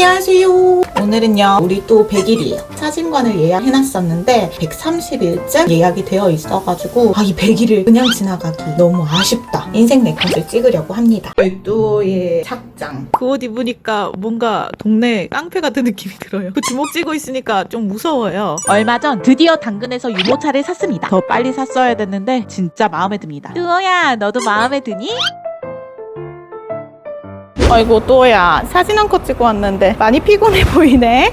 안녕하세요. 오늘은요, 우리 또 100일이에요. 사진관을 예약해놨었는데, 130일쯤 예약이 되어 있어가지고, 아, 이 100일을 그냥 지나가기 너무 아쉽다. 인생 네컷을 찍으려고 합니다. 별도의 착장. 그 옷 입으니까 뭔가 동네 깡패 같은 느낌이 들어요. 그 주먹 쥐고 있으니까 좀 무서워요. 얼마 전 드디어 당근에서 유모차를 샀습니다. 더 빨리 샀어야 됐는데 진짜 마음에 듭니다. 뚜어야 너도 마음에 드니? 아이고 또야 사진 한 컷 찍고 왔는데 많이 피곤해 보이네.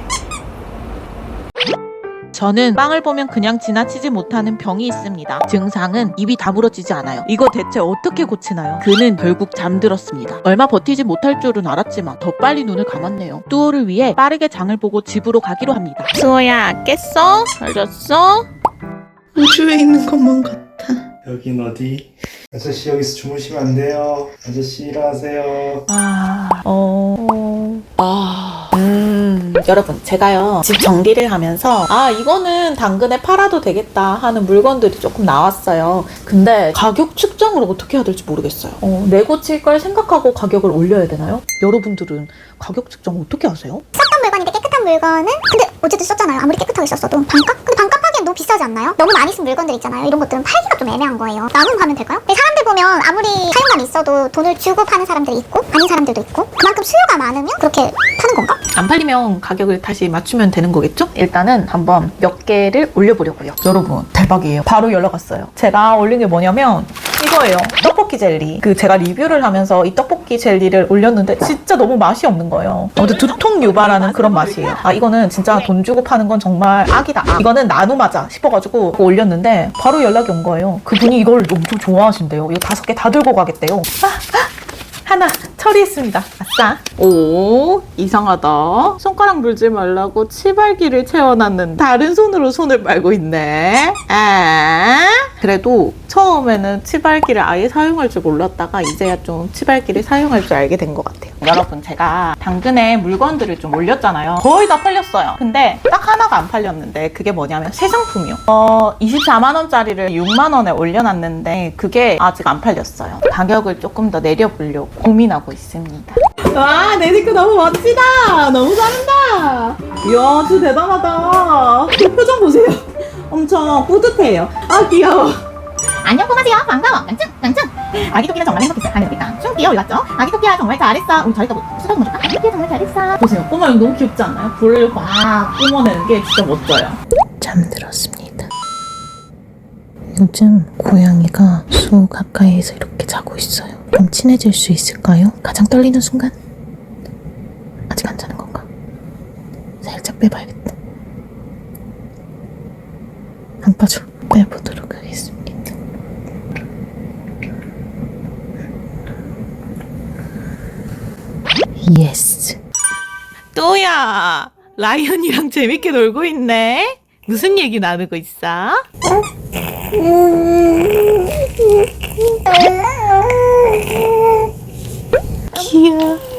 저는 빵을 보면 그냥 지나치지 못하는 병이 있습니다. 증상은 입이 다물어지지 않아요. 이거 대체 어떻게 고치나요? 그는 결국 잠들었습니다. 얼마 버티지 못할 줄은 알았지만 더 빨리 눈을 감았네요. 뚜어를 위해 빠르게 장을 보고 집으로 가기로 합니다. 수호야 깼어? 잘 잤어? 우주에 있는 것만 같아. 여긴 어디? 아저씨 여기서 주무시면 안 돼요. 아저씨 일어나세요. 아, 어, 아, 음, 여러분, 제가요, 집 정리를 하면서, 아, 이거는 당근에 팔아도 되겠다 하는 물건들이 조금 나왔어요. 근데 가격 측정을 어떻게 해야 될지 모르겠어요. 어, 내고 칠 걸 생각하고 가격을 올려야 되나요? 여러분들은 가격 측정 어떻게 하세요? 썼던 물건인데 깨끗한 물건은 근데 어쨌든 썼잖아요 아무리 깨끗하게 썼어도 반값? 근데 반값 하기엔 너무 비싸지 않나요? 너무 많이 쓴 물건들 있잖아요 이런 것들은 팔기가 좀 애매한 거예요 나눔 가면 될까요? 근데 사람들 보면 아무리 사용감이 있어도 돈을 주고 파는 사람들이 있고 아닌 사람들도 있고 그만큼 수요가 많으면 그렇게 파는 건가? 안 팔리면 가격을 다시 맞추면 되는 거겠죠? 일단은 한번 몇 개를 올려보려고요. 여러분, 대박이에요. 바로 연락 왔어요. 제가 올린 게 뭐냐면, 이거예요. 떡볶이 젤리. 그 제가 리뷰를 하면서 이 떡볶이 젤리를 올렸는데 진짜 너무 맛이 없는 거예요. 아무튼 두통 유발하는 그런 맛이에요. 아 이거는 진짜 돈 주고 파는 건 정말 악이다. 아, 이거는 나눔하자 싶어가지고 올렸는데 바로 연락이 온 거예요. 그분이 이걸 엄청 좋아하신대요. 이거 다섯 개 다 들고 가겠대요. 아, 아, 하나 처리했습니다. 아싸. 오 이상하다. 손가락 물지 말라고 치발기를 채워놨는데 다른 손으로 손을 빨고 있네. 아 그래도 처음에는 치발기를 아예 사용할 줄 몰랐다가 이제야 좀 치발기를 사용할 줄 알게 된 것 같아요. 여러분 제가 당근에 물건들을 좀 올렸잖아요. 거의 다 팔렸어요. 근데 딱 하나가 안 팔렸는데 그게 뭐냐면 새 상품이요. 어 24만 원짜리를 6만 원에 올려놨는데 그게 아직 안 팔렸어요. 가격을 조금 더 내려보려고 고민하고 있습니다. 와, 내 친구 너무 멋지다. 너무 잘한다. 이야, 진짜 대단하다. 그 표정 보세요. 엄청 뿌듯해요. 아, 귀여워. 안녕 꼬마지야 반가워 깡증 깡증 아기 토끼는 정말 행복했어 하늘빛과 춤 뛰어 올랐죠 아기 토끼야 정말 잘했어 우리 저희가 뭐좀 해줄까? 아기 토끼야 정말 잘했어 보세요. 꼬마 이거 너무 귀엽지 않나요? 불을 막 뿜어내는 게 진짜 멋져요. 잠들었습니다. 요즘 고양이가 수 가까이에서 이렇게 자고 있어요. 좀 친해질 수 있을까요? 가장 떨리는 순간? 아직 안 자는 건가? 살짝 빼봐야겠다. 안 빠져. 빼보도록 하겠습니다. 예스. 또야 라이언이랑 재밌게 놀고 있네. 무슨 얘기 나누고 있어? 귀여워.